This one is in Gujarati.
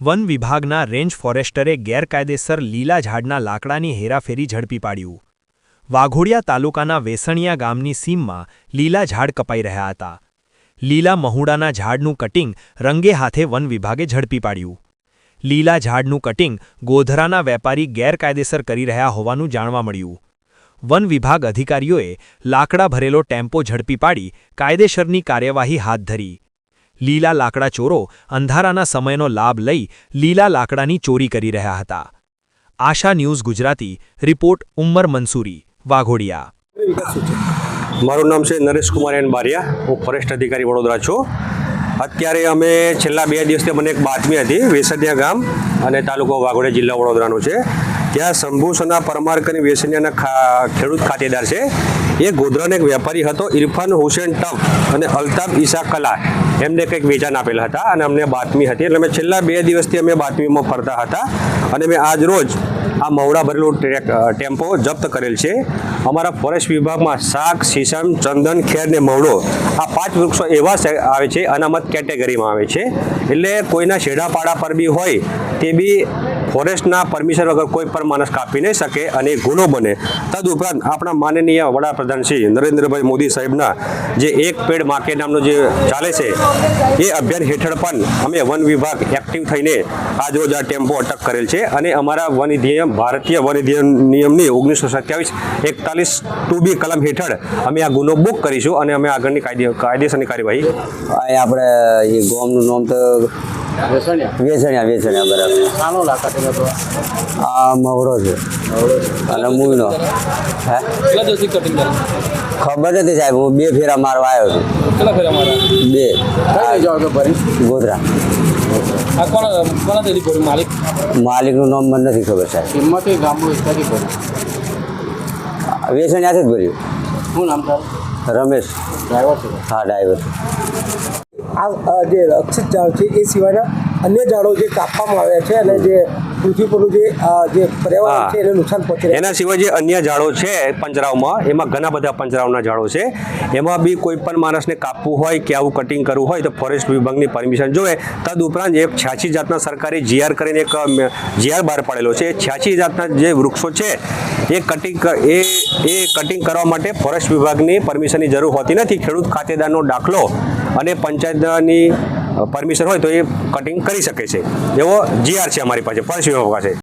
વન વિભાગના રેન્જ ફોરેસ્ટરે ગેરકાયદેસર લીલા ઝાડના લાકડાની હેરાફેરી ઝડપી પાડ્યું. વાઘોડિયા તાલુકાના વેસણિયા ગામની સીમમાં લીલા ઝાડ કપાઈ રહ્યા હતા. લીલા મહુડાના ઝાડનું કટિંગ રંગે હાથે વન વિભાગે ઝડપી પાડ્યું. લીલા ઝાડનું કટિંગ ગોધરાના વેપારી ગેરકાયદેસર કરી રહ્યા હોવાનું જાણવા મળ્યું. વન વિભાગ અધિકારીઓએ લાકડા ભરેલો ટેમ્પો ઝડપી પાડી કાયદેસરની કાર્યવાહી હાથ ધરી. લીલા લાકડા ચોરો અંધારાના સમયનો લાભ લઈ લીલા લાકડાની ચોરી કરી રહ્યા હતા. આશા ન્યૂઝ ગુજરાતી, રિપોર્ટ ઉમર મંસૂરી, વાઘોડિયા. મારું નામ છે નરેશ કુમાર એન બારિયા, હું ફોરેસ્ટ અધિકારી વડોદરા છું. અત્યારે અમે છેલ્લા બે દિવસથી મને એક બાતમી હતી વેસડિયા ગામ અને તાલુકો વાઘોડિયા જિલ્લા વડોદરાનો છે. ત્યાં શંભુસના પરમાર કરીને વેસનિયાના ખેડૂત ખાતેદાર છે. એ ગોધરાનો એક વેપારી હતો, ઇરફાન હુસેન ટફ અને અલ્તાફ ઈસા કલા. એમને કંઈક વેચાણ આપેલા હતા અને અમને બાતમી હતી. એટલે અમે છેલ્લા બે દિવસથી અમે બાતમીમાં ફરતા હતા અને મેં આજ રોજ આ મવડા ભરેલું ટેમ્પો જપ્ત કરેલ છે. અમારા ફોરેસ્ટ વિભાગમાં શાક સીસમ ચંદન, ખેર ને મવડો આ પાંચ વૃક્ષો એવા આવે છે, અનામત કેટેગરીમાં આવે છે. એટલે કોઈના શેડાપાડા પર બી હોય તે બી ફોરેસ્ટના પરમિશન વગર કોઈ પણ માણસ કાપી નહીં શકે અને ગુનો બને. તદુપરાંત આપણા માનનીય વડાપ્રધાન શ્રી નરેન્દ્રભાઈ મોદી સાહેબના જે એક પેડ માકે નામનો જે ચાલે છે, એ અભિયાન હેઠળ પણ અમે વન વિભાગ એક્ટિવ થઈને આજરોજ આ ટેમ્પો અટક કરેલ છે અને અમારા વન નિયમ ભારતીય વન નિયમની ઓગણીસો સત્યાવીસ એકતાલીસ ટુ બી કલમ હેઠળ અમે આ ગુનો બુક કરીશું અને અમે આગળની કાયદે કાયદેસરની કાર્યવાહી આપણે ગોમનું નામ વેસણિયા? વેસણિયા બરાબર. આ મવડો છે. અને મૂવીનો હે? ખબર નથી સાહેબ હું બે ફેરા મારવા આવ્યો છું. કેટલા ફેરા મારા બે. જાઓ તો ભરી ગોધરા. માલિકનું નામ મને નથી ખબર સાહેબ. કિંમતે વિસ્તારથી ભર્યું. વેસણિયાથી જ ભર્યું. શું નામ તારું રમેશ. ડ્રાઈવર છે. હા ડ્રાઈવર આ જે રક્ષિત ઝાડ છે એ સિવાયના અન્ય ઝાડો જે કાપવામાં આવ્યા છે અને જે પૃથ્વી પરનું જે જે પર્યાવરણ છે એને નુકસાન પહોંચી. એના સિવાય જે અન્ય ઝાડો છે પંજરાવમાં એમાં ઘણા બધા પંજરાવના ઝાડો છે. એમાં બી કોઈ પણ માણસને કાપવું હોય કે આવું કટિંગ કરવું હોય તો ફોરેસ્ટ વિભાગની પરમિશન જોવે. તદ ઉપરાંત એક છ્યાસી જાતના સરકારી જીઆર કરીને એક જીઆર બહાર પાડેલો છે. છ્યાસી જાતના જે વૃક્ષો છે એ કટિંગ એ એ કટિંગ કરવા માટે ફોરેસ્ટ વિભાગની પરમિશનની જરૂર હોતી નથી. ખેડૂત ખાતેદારનો દાખલો અને પંચાયતની પરમિશન હોય તો એ કટિંગ કરી શકે છે. એવો જીઆર છે અમારી પાસે પરસ્યુ પાસે.